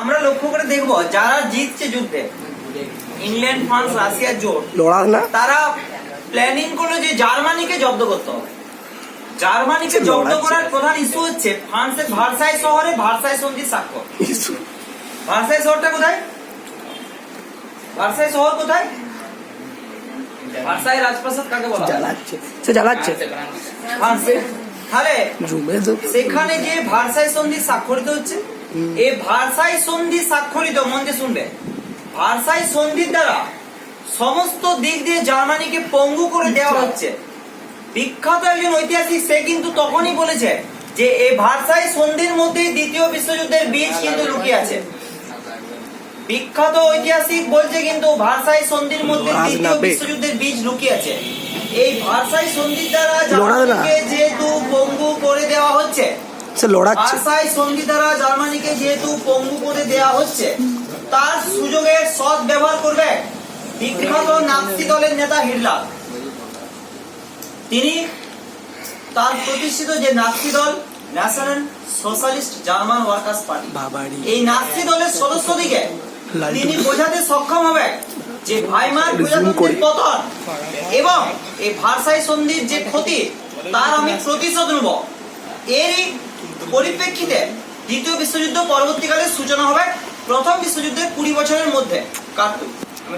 আমরা লক্ষ্য করে দেখব যারা জিতছে যুদ্ধে ইংল্যান্ড ফ্রান্স রাশিয়ার জোট লড়াস না? তারা প্ল্যানিং করল যে জার্মানিকে জব্দ করতে হবে। জার্মানিকে জব্দ করার প্রধান ইস্যু হচ্ছে ফ্রান্সের ভার্সাই শহরে ভার্সাই সন্ধি স্বাক্ষর। ভার্সাই শহরটা কোথায়? ভার্সাই শহর কোথায়? ভার্সাই রাজপ্রাসাদ কাকে বলা? জ্বালাচ্ছে। সে জ্বালাচ্ছে। ফ্রান্সে তাহলে জুমে তো সেখানে যে ভার্সাই সন্ধি স্বাক্ষরিত হচ্ছে। এই ভার্সাই সন্ধি স্বাক্ষরিত মন দিয়ে শুনবে। ভার্সাই সন্ধির দ্বারা সমস্ত দিক দিয়ে জার্মানিকে পঙ্গু করে দেওয়া হচ্ছে। বিখ্যাত একজন ঐতিহাসিক সে কিন্তু তখনই বলেছে যে এই ভার্সাই সন্ধির মধ্যে দ্বিতীয় বিশ্বযুদ্ধের বীজ কিন্তু লুকিয়ে আছে। বিখ্যাত ঐতিহাসিক বলছে কিন্তু ভার্সাই সন্ধির মধ্যে দ্বিতীয় বিশ্বযুদ্ধের বীজ লুকিয়ে আছে। এই ভার্সাই সন্ধির দ্বারা জার্মানিকে যেহেতু পঙ্গু করে দেওয়া হচ্ছে সে লড়াচ্ছে। দ্বারা জার্মানিকে যেহেতু পঙ্গু করে হচ্ছে তার সুযোগের সৎ ব্যবহার করবে বিখ্যাত দলের নেতা হিটলার। তিনি তার প্রতিষ্ঠিত যে দল national socialist German workers party এই দলের সদস্যদিকে। তিনি বোঝাতে সক্ষম হবে যে ভাইমার প্রজাতন্ত্রের পতন এবং এই ভারসাই সন্ধির যে ক্ষতি তার আমি প্রতিশোধ নেব। এরই পরিপ্রেক্ষিতে দ্বিতীয় বিশ্বযুদ্ধ পরবর্তীকালে সূচনা হবে প্রথম বিশ্বযুদ্ধের কুড়ি বছরের মধ্যে। কার্তুক